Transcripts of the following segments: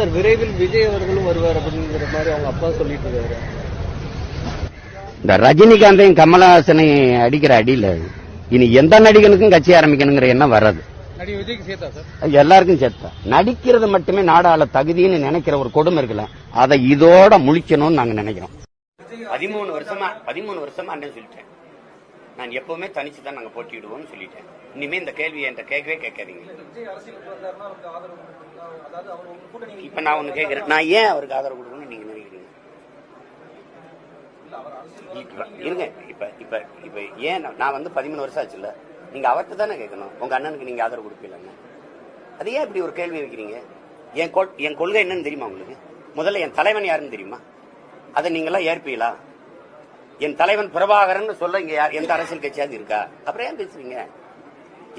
Sir விரைவில் விஜய் அவர்களும் வருவார் அப்படிங்கிற மாதிரி அவங்க அப்பா சொல்லிட்டு இருக்காரு. இந்த ரஜினிகாந்தையும் கமலஹாசனையும் அடிக்கிற அடியில இனி எந்த நடிகனுக்கும் கட்சி ஆரம்பிக்கணுங்கிற எண்ணம் வராது. எல்லாருக்கும் சேர்த்தா. நடிக்கிறது மட்டுமே நாடாள தகுதின்னு நினைக்கிற ஒரு கொடுமை இருக்குல்ல அதை இதோட முழிக்கணும்னு நாங்க நினைக்கிறோம். பதிமூணு வருஷமா பதிமூணு வருஷமா அண்ணன் சொல்லிட்டேன். நான் எப்பவுமே தனிச்சு தான் நாங்க போட்டியிடுவோம்னு சொல்லிட்டேன். இனிமே இந்த கேள்வி என்கிட்ட கேட்கவே கேட்காதீங்க. இப்ப நான் ஒண்ணு கேட்கிறேன். நான் ஏன் அவருக்கு ஆதரவு கொடுக்கணும்னு நீங்க நினைக்கிறீங்க? இருங்க. இப்ப இப்ப இப்ப ஏன் நான் நான் வந்து பதிமூணு வருஷம் ஆச்சுல்ல நீங்க அவர்கிட்ட தானே கேட்கணும். உங்க அண்ணனுக்கு நீங்க ஆதரவு கொடுப்பீங்க அது ஏன் இப்படி ஒரு கேள்வி வைக்கிறீங்க? என் கொள்- என் கொள்கை என்னன்னு தெரியுமா உங்களுக்கு? முதல்ல என் தலைவன் யாருன்னு தெரியுமா? அதை நீங்களாம் ஏற்பீங்களா என் தலைவன் பிரபாகரன் சொல்ல இங்க யார் எந்த அரசியல் கட்சியாவது இருக்கா? அப்புறம் ஏன் பேசுறீங்க?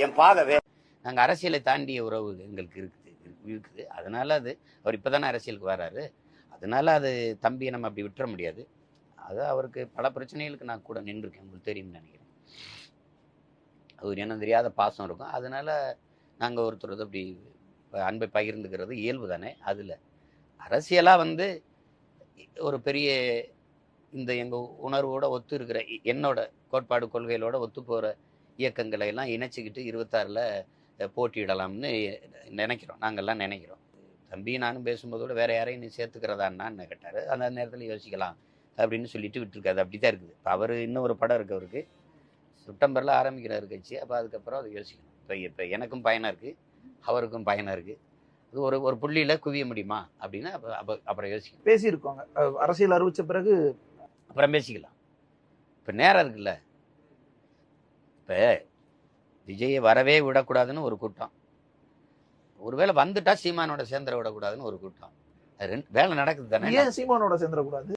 என் பாகவே நாங்க அரசியலை தாண்டிய உறவு எங்களுக்கு இருக்குது. இருக்குது. அதனால அது அவர் இப்பதானே அரசியலுக்கு வராரு. அதனால அது தம்பியை நம்ம அப்படி விட்டுற முடியாது. அது அவருக்கு பல பிரச்சனைகளுக்கு நான் கூட நின்றுருக்கேன். உங்களுக்கு தெரியும்னு நினைக்கிறேன். அவர் என்ன தெரியாத பாசம் இருக்கும். அதனால நாங்கள் ஒருத்தர் அப்படி அன்பை பகிர்ந்துக்கிறது இயல்பு தானே அதில் அரசியலாக வந்து ஒரு பெரிய இந்த எங்கள் உணர்வோட ஒத்து இருக்கிற என்னோட கோட்பாடு கொள்கைகளோட ஒத்து போகிற இயக்கங்களை எல்லாம் இணைச்சிக்கிட்டு இருபத்தாறில் போட்டியிடலாம்னு நினைக்கிறோம். நாங்கள்லாம் நினைக்கிறோம். தம்பி நானும் பேசும்போதோட வேற யாரையும் நீ சேர்த்துக்கிறதான்னு கேட்டார். அந்த நேரத்தில் யோசிக்கலாம் அப்படின்னு சொல்லிட்டு விட்டுருக்காது அப்படி தான் இருக்குது. இப்போ அவர் இன்னும் ஒரு படம் இருக்கு அவருக்கு. செப்டம்பரில் ஆரம்பிக்கிறார் கட்சி. அப்போ அதுக்கப்புறம் அதை யோசிக்கணும். இப்போ இப்போ எனக்கும் பயனாக இருக்குது அவருக்கும் பயனாக இருக்குது அது ஒரு ஒரு புள்ளியில் குவிய முடியுமா அப்படின்னா அப்போ அப்போ அப்புறம் யோசிக்கணும். பேசியிருக்கோங்க. அரசியல் அறிவித்த பிறகு அப்புறம் பேசிக்கலாம். இப்போ நேரம் இருக்குல்ல. இப்போ விஜயை வரவே விடக்கூடாதுன்னு ஒரு கூட்டம். ஒருவேளை வந்துட்டா சீமானோட சேர்ந்துட விடக்கூடாதுன்னு ஒரு கூட்டம். ரெண்டு வேலை நடக்குது தானே? ஏன் சீமானோட சேர்ந்துடக்கூடாது